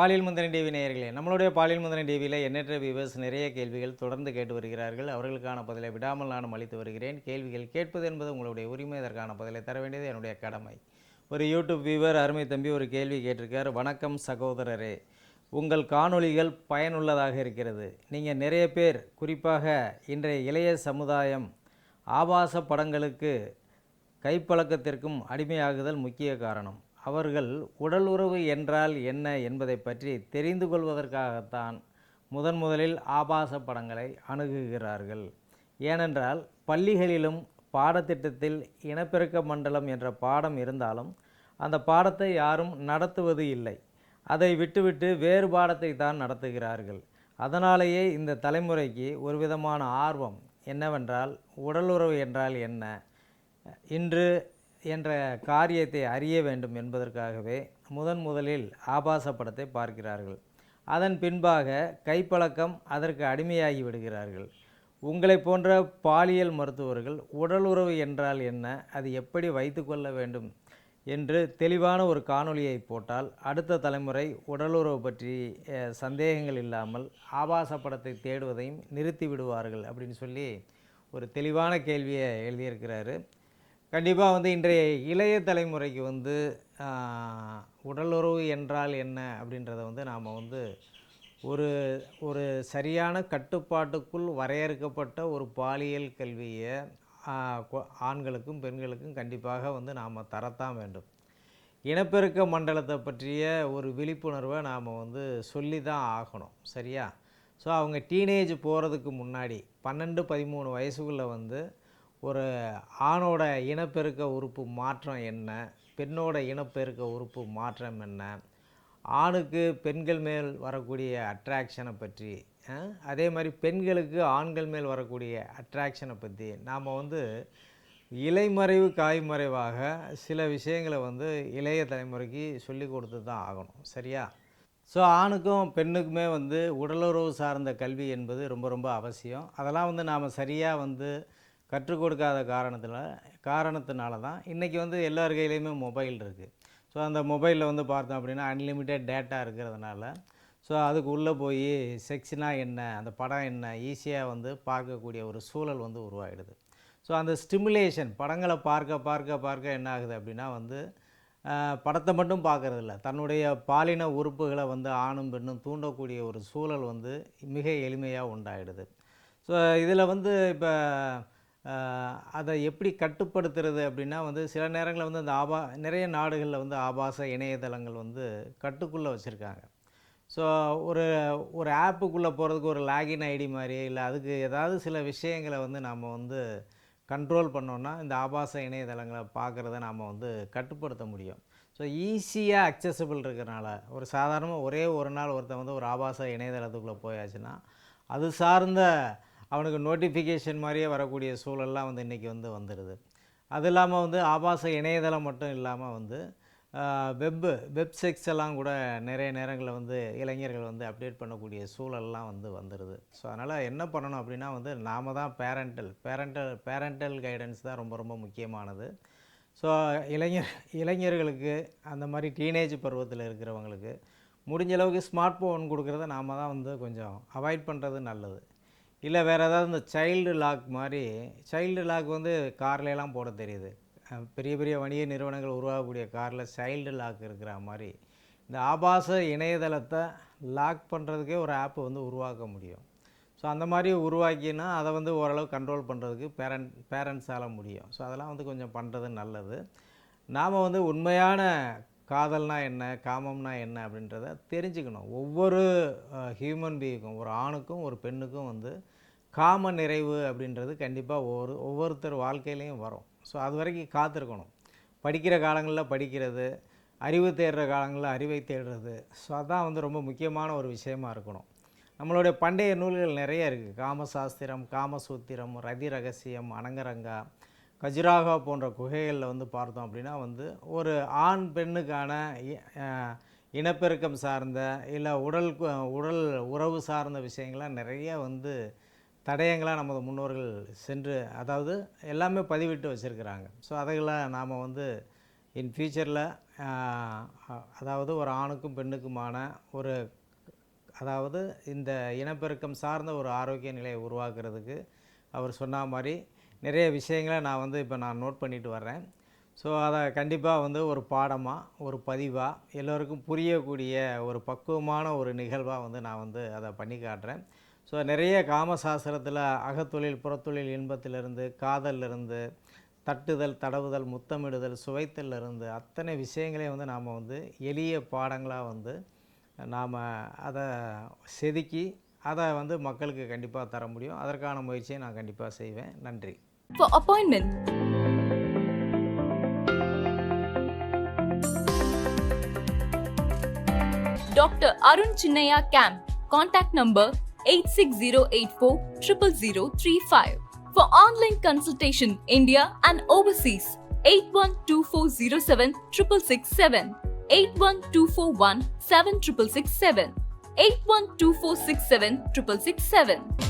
பாலியல் முந்திரன் டிவி நேயர்களே நம்மளுடைய பாலியல் முந்திரன் டிவியில் எண்ணற்ற வியூவர்ஸ் நிறைய கேள்விகள் தொடர்ந்து கேட்டு வருகிறார்கள். அவர்களுக்கான பதிலை விடாமல் நானும் அளித்து வருகிறேன். கேள்விகள் கேட்பது என்பது உங்களுடைய உரிமை. அதற்கான பதிலை தர வேண்டியது என்னுடைய கடமை. ஒரு யூடியூப் வியூவர் அருமை தம்பி ஒரு கேள்வி கேட்டிருக்கார். வணக்கம் சகோதரரே உங்கள் காணொளிகள் பயனுள்ளதாக இருக்கிறது. நீங்கள் நிறைய பேர் குறிப்பாக இன்றைய இளைய சமுதாயம் ஆபாச படங்களுக்கு கைப்பழக்கத்திற்கும் அடிமையாகுதல் முக்கிய காரணம். அவர்கள் உடல் உறவு என்றால் என்ன என்பதை பற்றி தெரிந்து கொள்வதற்காகத்தான் முதன் முதலில் ஆபாச படங்களை அணுகுகிறார்கள். ஏனென்றால் பள்ளிகளிலும் பாடத்திட்டத்தில் இனப்பெருக்க மண்டலம் என்ற பாடம் இருந்தாலும் அந்த பாடத்தை யாரும் நடத்துவது இல்லை. அதை விட்டுவிட்டு வேறு பாடத்தை தான் நடத்துகிறார்கள். அதனாலேயே இந்த தலைமுறைக்கு ஒரு விதமான ஆர்வம் என்னவென்றால் உடலுறவு என்றால் என்ன? இன்று என்ற காரியத்தை அறிய வேண்டும் என்பதற்காகவே முதன் முதலில் ஆபாச படத்தை பார்க்கிறார்கள். அதன் பின்பாக கைப்பழக்கம் அதற்கு அடிமையாகி விடுகிறார்கள். உங்களை போன்ற பாலியல் மருத்துவர்கள் உடலுறவு என்றால் என்ன? அது எப்படி வைத்துக்கொள்ள வேண்டும்? என்று தெளிவான ஒரு காணொளியை போட்டால் அடுத்த தலைமுறை உடலுறவு பற்றி சந்தேகங்கள் இல்லாமல் ஆபாச படத்தை தேடுவதையும் நிறுத்தி விடுவார்கள் அப்படின்னு சொல்லி ஒரு தெளிவான கேள்வியை எழுதியிருக்கிறாரு. கண்டிப்பாக வந்து இன்றைய இளைய தலைமுறைக்கு வந்து உடலுறவு என்றால் என்ன அப்படின்றத வந்து நாம் வந்து ஒரு ஒரு சரியான கட்டுப்பாட்டுக்குள் வரையறுக்கப்பட்ட ஒரு பாலியல் கல்வியை ஆண்களுக்கும் பெண்களுக்கும் கண்டிப்பாக வந்து நாம் தரத்தான் வேண்டும். இனப்பெருக்க மண்டலத்தை பற்றிய ஒரு விழிப்புணர்வை நாம் வந்து சொல்லி தான் ஆகணும் சரியா? ஸோ அவங்க டீனேஜ் போகிறதுக்கு முன்னாடி பன்னெண்டு பதிமூணு வயசுக்குள்ளே வந்து ஒரு ஆணோட இனப்பெருக்க உறுப்பு மாற்றம் என்ன? பெண்ணோட இனப்பெருக்க உறுப்பு மாற்றம் என்ன? ஆணுக்கு பெண்கள் மேல் வரக்கூடிய அட்ராக்ஷனை பற்றி அதே மாதிரி பெண்களுக்கு ஆண்கள் மேல் வரக்கூடிய அட்ராக்ஷனை பற்றி நாம் வந்து இலைமறைவு காய்மறைவாக சில விஷயங்களை வந்து இளைய தலைமுறைக்கு சொல்லி கொடுத்து தான் ஆகணும். சரியா? ஸோ ஆணுக்கும் பெண்ணுக்குமே வந்து உடலுறவு சார்ந்த கல்வி என்பது ரொம்ப ரொம்ப அவசியம். அதெல்லாம் வந்து நாம் சரியாக வந்து கற்றுக் கொடுக்காத காரணத்தில் காரணத்தினால தான் இன்றைக்கி வந்து எல்லார் கையிலையுமே மொபைல் இருக்குது ஸோ அந்த மொபைலில் வந்து பார்த்தோம் அப்படின்னா அன்லிமிட்டெட் டேட்டா இருக்கிறதுனால ஸோ அதுக்கு உள்ளே போய் செக்ஸ்னா என்ன அந்த படம் என்ன ஈஸியாக வந்து பார்க்கக்கூடிய ஒரு சூழல் வந்து உருவாகிடுது ஸோ அந்த ஸ்டிமுலேஷன் படங்களை பார்க்க பார்க்க பார்க்க என்ன ஆகுது அப்படின்னா வந்து படத்தை மட்டும் பார்க்கறதில்ல. தன்னுடைய பாலின உறுப்புகளை வந்து ஆணும் பெண்ணும் தூண்டக்கூடிய ஒரு சூழல் வந்து மிக எளிமையாக உண்டாயிடுது. ஸோ இதில் வந்து இப்போ அதை எப்படி கட்டுப்படுத்துறது அப்படின்னா வந்து சில நேரங்களில் வந்து அந்த ஆபா நிறைய நாடுகளில் வந்து ஆபாச இணையதளங்கள் வந்து கட்டுக்குள்ளே வச்சுருக்காங்க. ஸோ ஒரு ஒரு ஆப்புக்குள்ளே போகிறதுக்கு ஒரு லாகின் ஐடி மாதிரி இல்லை அதுக்கு ஏதாவது சில விஷயங்களை வந்து நாம் வந்து கண்ட்ரோல் பண்ணோன்னா இந்த ஆபாச இணையதளங்களை பார்க்குறத நாம் வந்து கட்டுப்படுத்த முடியும். ஸோ ஈஸியாக அக்சசபிள் இருக்கிறனால ஒரு சாதாரணமாக ஒரே ஒரு நாள் ஒருத்தன் வந்து ஒரு ஆபாச இணையதளத்துக்குள்ளே போயாச்சுன்னா அது சார்ந்த அவனுக்கு நோட்டிஃபிகேஷன் மாதிரியே வரக்கூடிய சூழல்லாம் வந்து இன்றைக்கி வந்து வந்துடுது. அது இல்லாமல் வந்து ஆபாச இணையதளம் மட்டும் இல்லாமல் வந்து வெப்பு வெப் செக்ஸ் எல்லாம் கூட நிறைய நேரங்களில் வந்து இளைஞர்கள் வந்து அப்டேட் பண்ணக்கூடிய சூழல்லாம் வந்து வந்துடுது. ஸோ அதனால் என்ன பண்ணணும் அப்படின்னா வந்து நாம தான் பேரண்டல் பேரண்டல் பேரண்டல் கைடன்ஸ் தான் ரொம்ப ரொம்ப முக்கியமானது. ஸோ இளைஞர் இளைஞர்களுக்கு அந்த மாதிரி டீனேஜ் பருவத்தில் இருக்கிறவங்களுக்கு முடிஞ்ச அளவுக்கு ஸ்மார்ட் ஃபோன் கொடுக்குறத நாம தான் வந்து கொஞ்சம் அவாய்ட் பண்ணுறது நல்லது. இல்லை வேறு ஏதாவது இந்த சைல்டு லாக் மாதிரி சைல்டு லாக் வந்து கார்லையெல்லாம் போட தெரியுது. பெரிய பெரிய வணிக நிறுவனங்கள் உருவாகக்கூடிய காரில் சைல்டு லாக் இருக்கிற மாதிரி இந்த ஆபாச இணையதளத்தை லாக் பண்ணுறதுக்கே ஒரு ஆப் வந்து உருவாக்க முடியும். ஸோ அந்த மாதிரி உருவாக்கினா அதை வந்து ஓரளவு கண்ட்ரோல் பண்ணுறதுக்கு பேரண்ட் பேரண்ட்ஸால் முடியும். ஸோ அதெல்லாம் வந்து கொஞ்சம் பண்ணுறது நல்லது. நாம் வந்து உண்மையான காதல்னா என்ன காமம்னா என்ன அப்படின்றத தெரிஞ்சுக்கணும். ஒவ்வொரு ஹியூமன் பீயிங்கும் ஒரு ஆணுக்கும் ஒரு பெண்ணுக்கும் வந்து காம நிறைவு அப்படின்றது கண்டிப்பாக ஒவ்வொரு ஒவ்வொருத்தர் வாழ்க்கையிலையும் வரும். ஸோ அது வரைக்கும் காத்திருக்கணும். படிக்கிற காலங்களில் படிக்கிறது அறிவு தேடுற காலங்களில் அறிவை தேடுறது. ஸோ அதான் வந்து ரொம்ப முக்கியமான ஒரு விஷயமா இருக்கணும். நம்மளுடைய பண்டைய நூல்கள் நிறைய இருக்குது காமசாஸ்திரம் காமசூத்திரம் ரதி ரகசியம் அனங்கரங்கா கஜிராகா போன்ற குகைகளில் வந்து பார்த்தோம் அப்படின்னா வந்து ஒரு ஆண் பெண்ணுக்கான இ- இனப்பெருக்கம் சார்ந்த இல்லை உடல் உடல் உறவு சார்ந்த விஷயங்கள்லாம் நிறைய வந்து தடயங்களாக நமது முன்னோர்கள் சென்று அதாவது எல்லாமே பதிவிட்டு வச்சுருக்கிறாங்க. ஸோ அதைகளை நாம் வந்து இன் ஃபியூச்சரில் அதாவது ஒரு ஆணுக்கும் பெண்ணுக்குமான ஒரு அதாவது இந்த இனப்பெருக்கம் சார்ந்த ஒரு ஆரோக்கிய நிலையை உருவாக்குறதுக்கு அவர் சொன்ன மாதிரி நிறைய விஷயங்களை நான் வந்து இப்போ நான் நோட் பண்ணிட்டு வர்றேன். ஸோ அதை கண்டிப்பாக வந்து ஒரு பாடமாக ஒரு பதிவாக எல்லோருக்கும் புரியக்கூடிய ஒரு பக்குவமான ஒரு நிகழ்வாக வந்து நான் வந்து அதை பண்ணி காட்டுறேன். ஸோ நிறைய காமசாஸ்திரத்தில் அகத்தொழில் புறத்தொழில் இன்பத்திலிருந்து காதலிருந்து தட்டுதல் தடவுதல் முத்தமிடுதல் சுவைத்தல் இருந்து அத்தனை விஷயங்களையும் வந்து நாம் வந்து எளிய பாடங்களாக வந்து நாம் அதை செதுக்கி அதை வந்து மக்களுக்கு கண்டிப்பாக தர முடியும். அதற்கான முயற்சியை நான் கண்டிப்பாக செய்வேன். நன்றி. For appointment, Dr. Arun Chinnaya Camp. Contact number 86084 00035. For online consultation, India and overseas, 812407 6667, 81241 7667, 812467